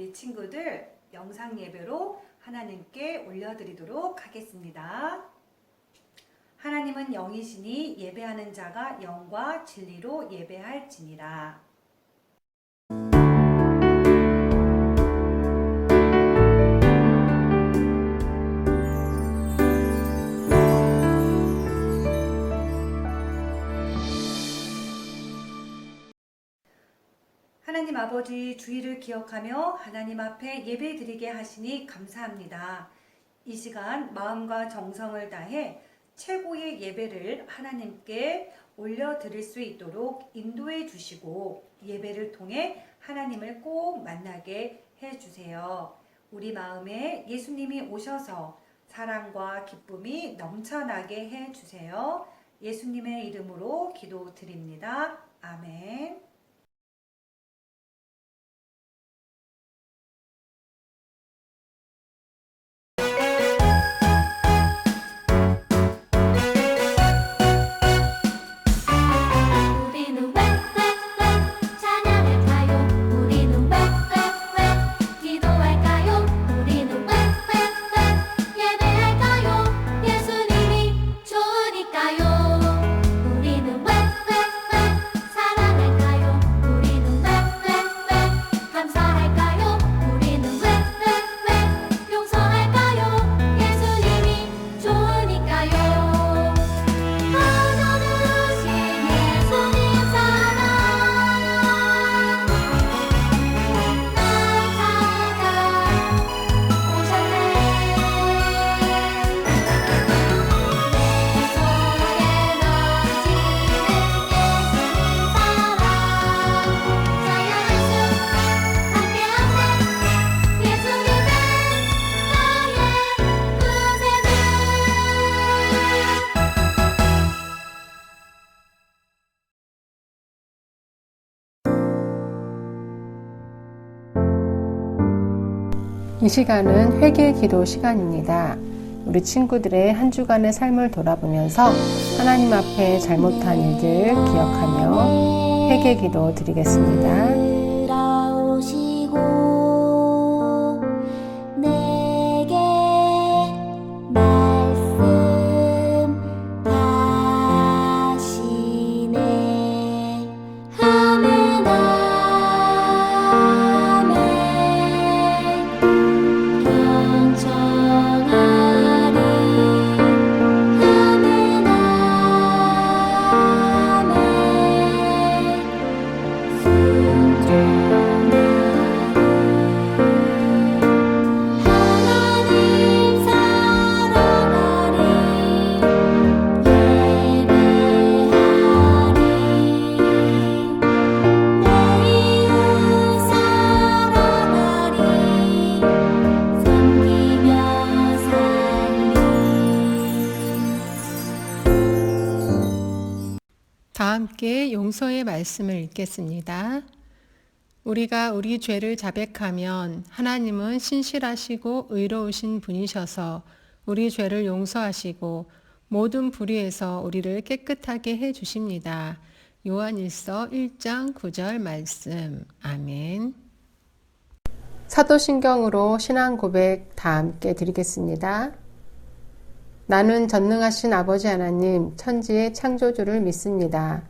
우리 친구들 영상 예배로 하나님께 올려드리도록 하겠습니다. 하나님은 영이시니 예배하는 자가 영과 진리로 예배할지니라. 아버지 주의를 기억하며 하나님 앞에 예배 드리게 하시니 감사합니다. 이 시간 마음과 정성을 다해 최고의 예배를 하나님께 올려 드릴 수 있도록 인도해 주시고 예배를 통해 하나님을 꼭 만나게 해 주세요. 우리 마음에 예수님이 오셔서 사랑과 기쁨이 넘쳐나게 해 주세요. 예수님의 이름으로 기도 드립니다. 이 시간은 회개 기도 시간입니다. 우리 친구들의 한 주간의 삶을 돌아보면서 하나님 앞에 잘못한 일들 기억하며 회개 기도 드리겠습니다. 말씀을 읽겠습니다. 우리가 우리 죄를 자백하면 하나님은 신실하시고 의로우신 분이셔서 우리 죄를 용서하시고 모든 불의에서 우리를 깨끗하게 해 주십니다. 요한일서 1장 9절 말씀. 아멘. 사도신경으로 신앙 고백 다 함께 드리겠습니다. 나는 전능하신 아버지 하나님, 천지의 창조주를 믿습니다.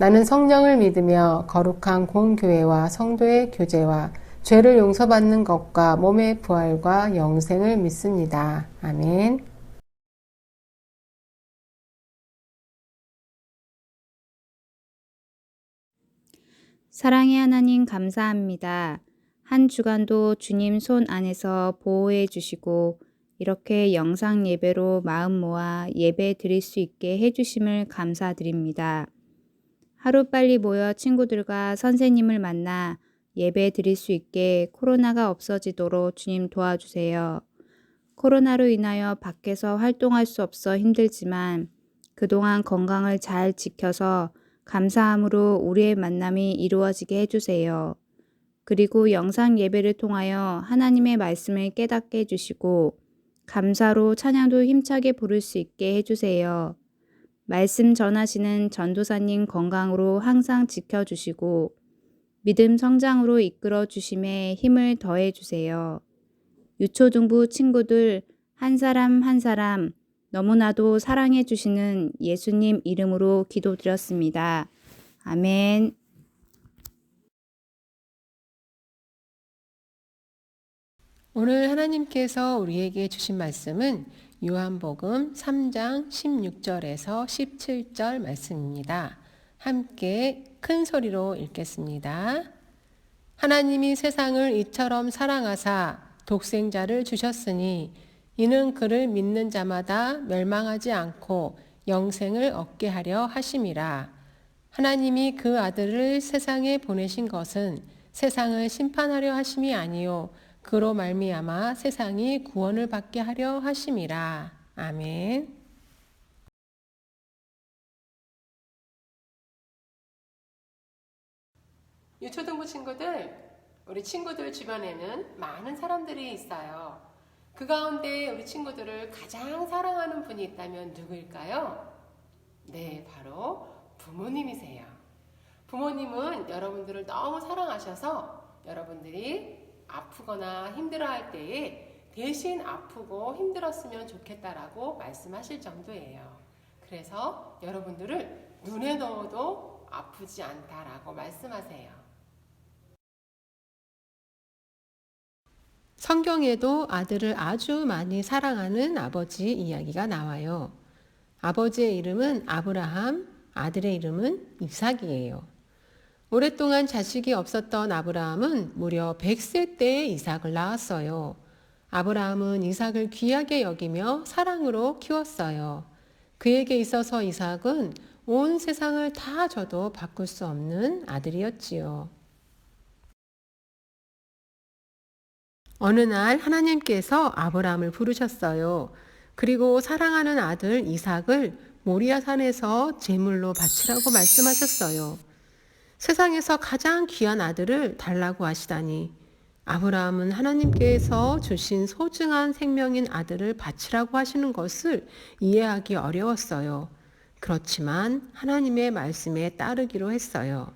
나는 성령을 믿으며 거룩한 공교회와 성도의 교제와 죄를 용서받는 것과 몸의 부활과 영생을 믿습니다. 아멘. 사랑의 하나님 감사합니다. 한 주간도 주님 손 안에서 보호해 주시고 이렇게 영상 예배로 마음 모아 예배 드릴 수 있게 해 주심을 감사드립니다. 하루빨리 모여 친구들과 선생님을 만나 예배 드릴 수 있게 코로나가 없어지도록 주님 도와주세요. 코로나로 인하여 밖에서 활동할 수 없어 힘들지만 그동안 건강을 잘 지켜서 감사함으로 우리의 만남이 이루어지게 해주세요. 그리고 영상 예배를 통하여 하나님의 말씀을 깨닫게 해주시고 감사로 찬양도 힘차게 부를 수 있게 해주세요. 말씀 전하시는 전도사님 건강으로 항상 지켜주시고 믿음 성장으로 이끌어 주심에 힘을 더해 주세요. 유초등부 친구들 한 사람 한 사람 너무나도 사랑해 주시는 예수님 이름으로 기도드렸습니다. 아멘. 오늘 하나님께서 우리에게 주신 말씀은 요한복음 3장 16절에서 17절 말씀입니다. 함께 큰 소리로 읽겠습니다. 하나님이 세상을 이처럼 사랑하사 독생자를 주셨으니 이는 그를 믿는 자마다 멸망하지 않고 영생을 얻게 하려 하심이라. 하나님이 그 아들을 세상에 보내신 것은 세상을 심판하려 하심이 아니요 그로 말미암아 세상이 구원을 받게 하려 하심이라. 아멘. 유초등부 친구들, 우리 친구들 주변에는 많은 사람들이 있어요. 그 가운데 우리 친구들을 가장 사랑하는 분이 있다면 누구일까요? 네, 바로 부모님이세요. 부모님은 여러분들을 너무 사랑하셔서 여러분들이 아프거나 힘들어할 때에 대신 아프고 힘들었으면 좋겠다라고 말씀하실 정도예요. 그래서 여러분들을 눈에 넣어도 아프지 않다라고 말씀하세요. 성경에도 아들을 아주 많이 사랑하는 아버지 이야기가 나와요. 아버지의 이름은 아브라함, 아들의 이름은 이삭이에요. 오랫동안 자식이 없었던 아브라함은 무려 100세 때에 이삭을 낳았어요. 아브라함은 이삭을 귀하게 여기며 사랑으로 키웠어요. 그에게 있어서 이삭은 온 세상을 다 줘도 바꿀 수 없는 아들이었지요. 어느 날 하나님께서 아브라함을 부르셨어요. 그리고 사랑하는 아들 이삭을 모리아 산에서 제물로 바치라고 말씀하셨어요. 세상에서 가장 귀한 아들을 달라고 하시다니 아브라함은 하나님께서 주신 소중한 생명인 아들을 바치라고 하시는 것을 이해하기 어려웠어요. 그렇지만 하나님의 말씀에 따르기로 했어요.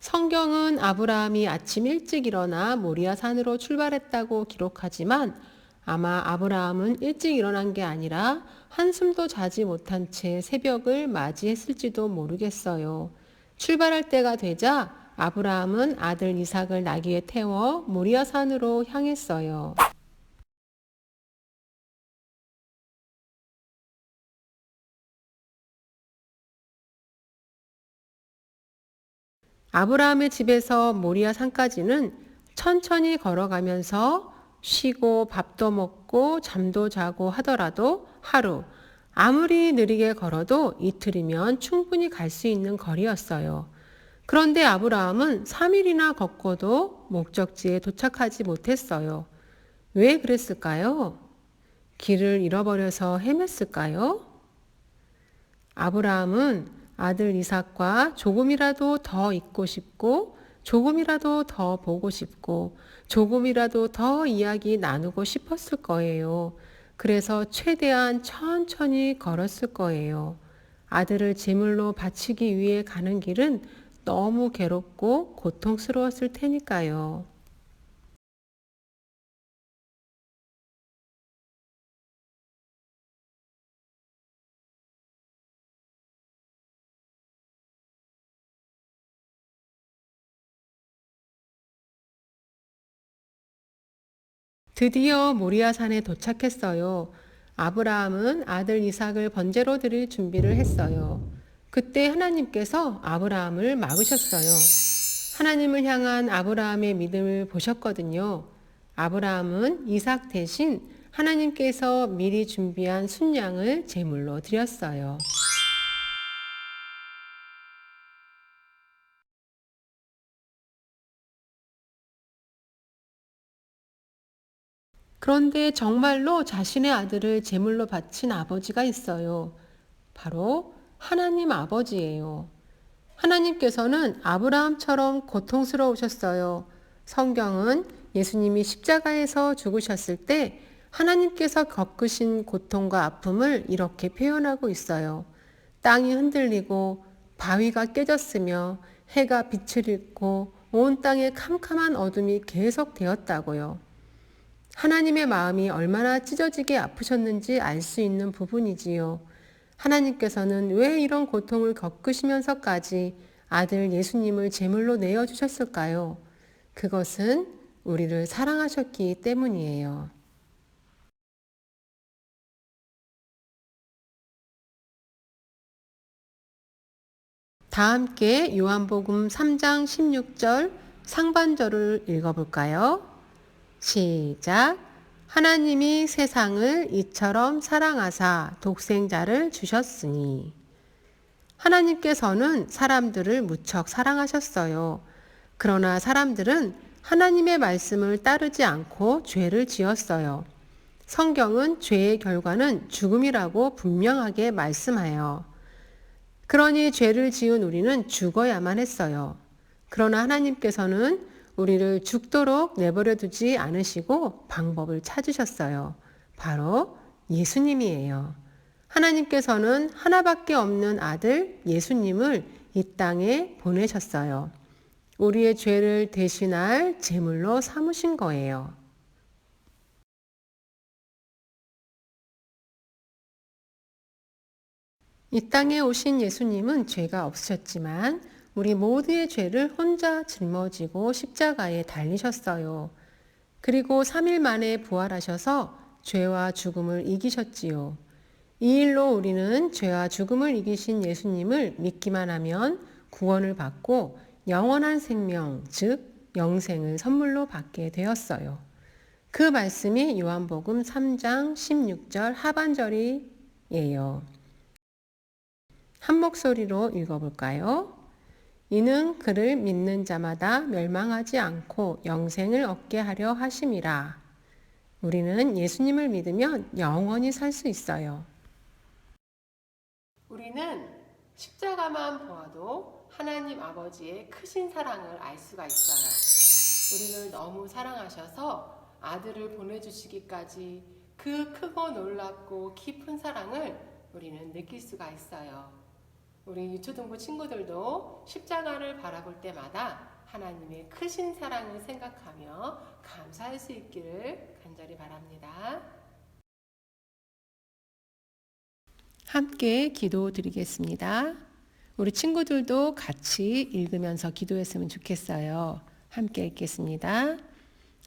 성경은 아브라함이 아침 일찍 일어나 모리아 산으로 출발했다고 기록하지만 아마 아브라함은 일찍 일어난 게 아니라 한숨도 자지 못한 채 새벽을 맞이했을지도 모르겠어요. 출발할 때가 되자 아브라함은 아들 이삭을 나귀에 태워 모리아 산으로 향했어요. 아브라함의 집에서 모리아 산까지는 천천히 걸어가면서 쉬고 밥도 먹고 잠도 자고 하더라도 하루, 아무리 느리게 걸어도 이틀이면 충분히 갈 수 있는 거리였어요. 그런데 아브라함은 3일이나 걷고도 목적지에 도착하지 못했어요. 왜 그랬을까요? 길을 잃어버려서 헤맸을까요? 아브라함은 아들 이삭과 조금이라도 더 있고 싶고 조금이라도 더 보고 싶고 조금이라도 더 이야기 나누고 싶었을 거예요. 그래서 최대한 천천히 걸었을 거예요. 아들을 제물로 바치기 위해 가는 길은 너무 괴롭고 고통스러웠을 테니까요. 드디어 모리아 산에 도착했어요. 아브라함은 아들 이삭을 번제로 드릴 준비를 했어요. 그때 하나님께서 아브라함을 막으셨어요. 하나님을 향한 아브라함의 믿음을 보셨거든요. 아브라함은 이삭 대신 하나님께서 미리 준비한 순양을 제물로 드렸어요. 그런데 정말로 자신의 아들을 제물로 바친 아버지가 있어요. 바로 하나님 아버지예요. 하나님께서는 아브라함처럼 고통스러우셨어요. 성경은 예수님이 십자가에서 죽으셨을 때 하나님께서 겪으신 고통과 아픔을 이렇게 표현하고 있어요. 땅이 흔들리고 바위가 깨졌으며 해가 빛을 잃고 온 땅에 캄캄한 어둠이 계속되었다고요. 하나님의 마음이 얼마나 찢어지게 아프셨는지 알 수 있는 부분이지요. 하나님께서는 왜 이런 고통을 겪으시면서까지 아들 예수님을 제물로 내어주셨을까요? 그것은 우리를 사랑하셨기 때문이에요. 다 함께 요한복음 3장 16절 상반절을 읽어볼까요? 시작. 하나님이 세상을 이처럼 사랑하사 독생자를 주셨으니. 하나님께서는 사람들을 무척 사랑하셨어요. 그러나 사람들은 하나님의 말씀을 따르지 않고 죄를 지었어요. 성경은 죄의 결과는 죽음이라고 분명하게 말씀하여. 그러니 죄를 지은 우리는 죽어야만 했어요. 그러나 하나님께서는 우리를 죽도록 내버려 두지 않으시고 방법을 찾으셨어요. 바로 예수님이에요. 하나님께서는 하나밖에 없는 아들 예수님을 이 땅에 보내셨어요. 우리의 죄를 대신할 제물로 삼으신 거예요. 이 땅에 오신 예수님은 죄가 없으셨지만 우리 모두의 죄를 혼자 짊어지고 십자가에 달리셨어요. 그리고 3일 만에 부활하셔서 죄와 죽음을 이기셨지요. 이 일로 우리는 죄와 죽음을 이기신 예수님을 믿기만 하면 구원을 받고 영원한 생명, 즉 영생을 선물로 받게 되었어요. 그 말씀이 요한복음 3장 16절 하반절이에요. 한 목소리로 읽어볼까요? 이는 그를 믿는 자마다 멸망하지 않고 영생을 얻게 하려 하심이라. 우리는 예수님을 믿으면 영원히 살 수 있어요. 우리는 십자가만 보아도 하나님 아버지의 크신 사랑을 알 수가 있어요. 우리를 너무 사랑하셔서 아들을 보내주시기까지 그 크고 놀랍고 깊은 사랑을 우리는 느낄 수가 있어요. 우리 유초등부 친구들도 십자가를 바라볼 때마다 하나님의 크신 사랑을 생각하며 감사할 수 있기를 간절히 바랍니다. 함께 기도 드리겠습니다. 우리 친구들도 같이 읽으면서 기도했으면 좋겠어요. 함께 읽겠습니다.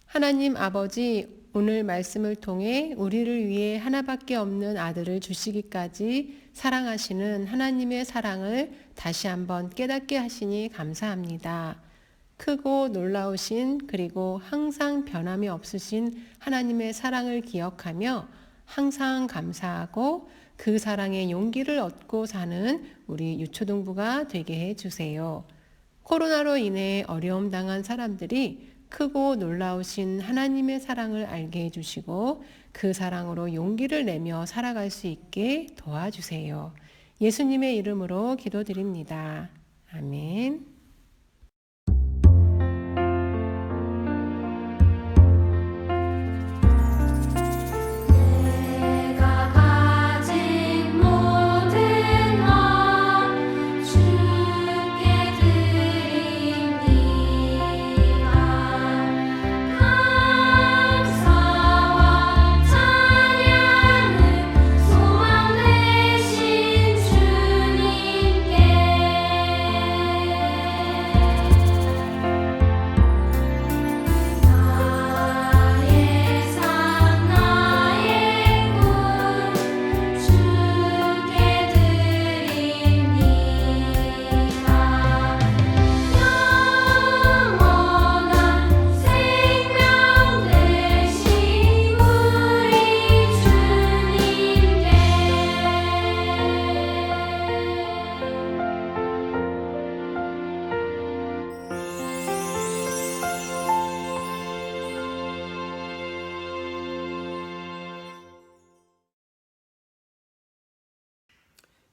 하나님 아버지, 오늘 말씀을 통해 우리를 위해 하나밖에 없는 아들을 주시기까지 사랑하시는 하나님의 사랑을 다시 한번 깨닫게 하시니 감사합니다. 크고 놀라우신 그리고 항상 변함이 없으신 하나님의 사랑을 기억하며 항상 감사하고 그 사랑의 용기를 얻고 사는 우리 유초등부가 되게 해 주세요. 코로나로 인해 어려움 당한 사람들이 크고 놀라우신 하나님의 사랑을 알게 해주시고 그 사랑으로 용기를 내며 살아갈 수 있게 도와주세요. 예수님의 이름으로 기도드립니다. 아멘.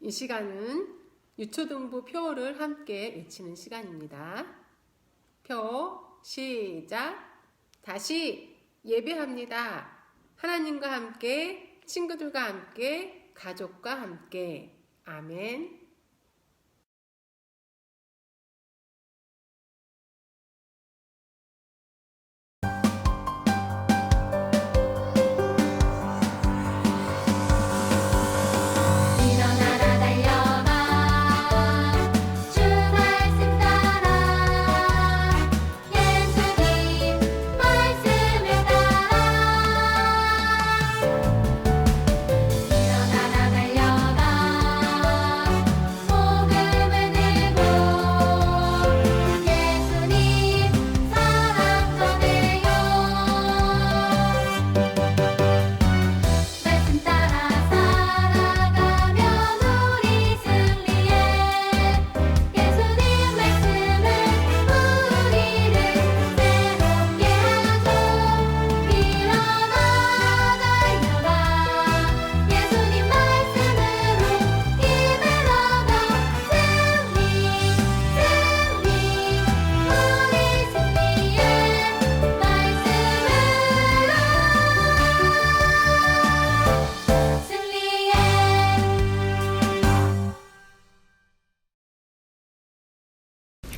이 시간은 유초등부 표를 함께 외치는 시간입니다. 표, 시작. 다시 예배합니다. 하나님과 함께, 친구들과 함께, 가족과 함께. 아멘.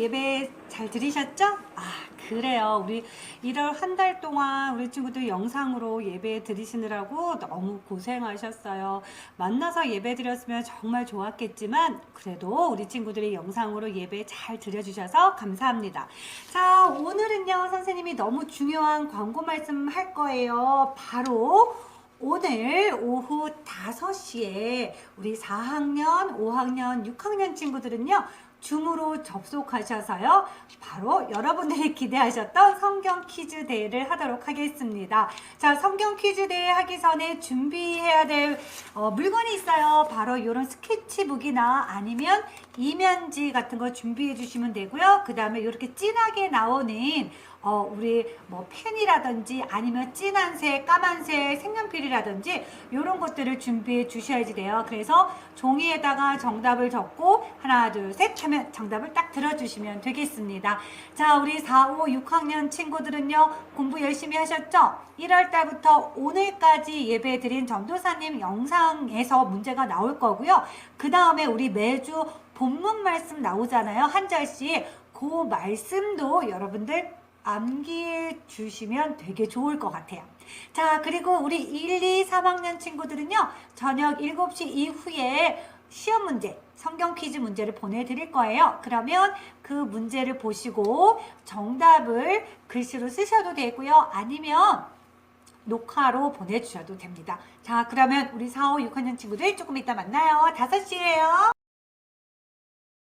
예배 잘 들으셨죠? 아 그래요. 우리 1월 한 달 동안 우리 친구들 영상으로 예배 드리시느라고 너무 고생하셨어요. 만나서 예배 드렸으면 정말 좋았겠지만 그래도 우리 친구들이 영상으로 예배 잘 드려주셔서 감사합니다. 자 오늘은요 선생님이 너무 중요한 광고 말씀 할 거예요. 바로 오늘 오후 5시에 우리 4학년, 5학년, 6학년 친구들은요, 줌으로 접속하셔서요, 바로 여러분들이 기대하셨던 성경 퀴즈 대회를 하도록 하겠습니다. 자, 성경 퀴즈 대회 하기 전에 준비해야 될 어, 물건이 있어요. 바로 이런 스케치북이나 아니면 이면지 같은 거 준비해 주시면 되고요. 그 다음에 이렇게 진하게 나오는 어, 우리 뭐 펜이라든지 아니면 진한 색, 까만 색, 색연필이라든지 이런 것들을 준비해 주셔야지 돼요. 그래서 종이에다가 정답을 적고 하나, 둘, 셋 하면 정답을 딱 들어주시면 되겠습니다. 자, 우리 4, 5, 6학년 친구들은요, 공부 열심히 하셨죠? 1월 달부터 오늘까지 예배 드린 전도사님 영상에서 문제가 나올 거고요. 그 다음에 우리 매주 본문 말씀 나오잖아요. 한 절씩. 그 말씀도 여러분들 암기해 주시면 되게 좋을 것 같아요. 자, 그리고 우리 1, 2, 3학년 친구들은요, 저녁 7시 이후에 시험 문제, 성경 퀴즈 문제를 보내드릴 거예요. 그러면 그 문제를 보시고 정답을 글씨로 쓰셔도 되고요. 아니면 녹화로 보내주셔도 됩니다. 자, 그러면 우리 4, 5, 6학년 친구들 조금 이따 만나요. 5시에요.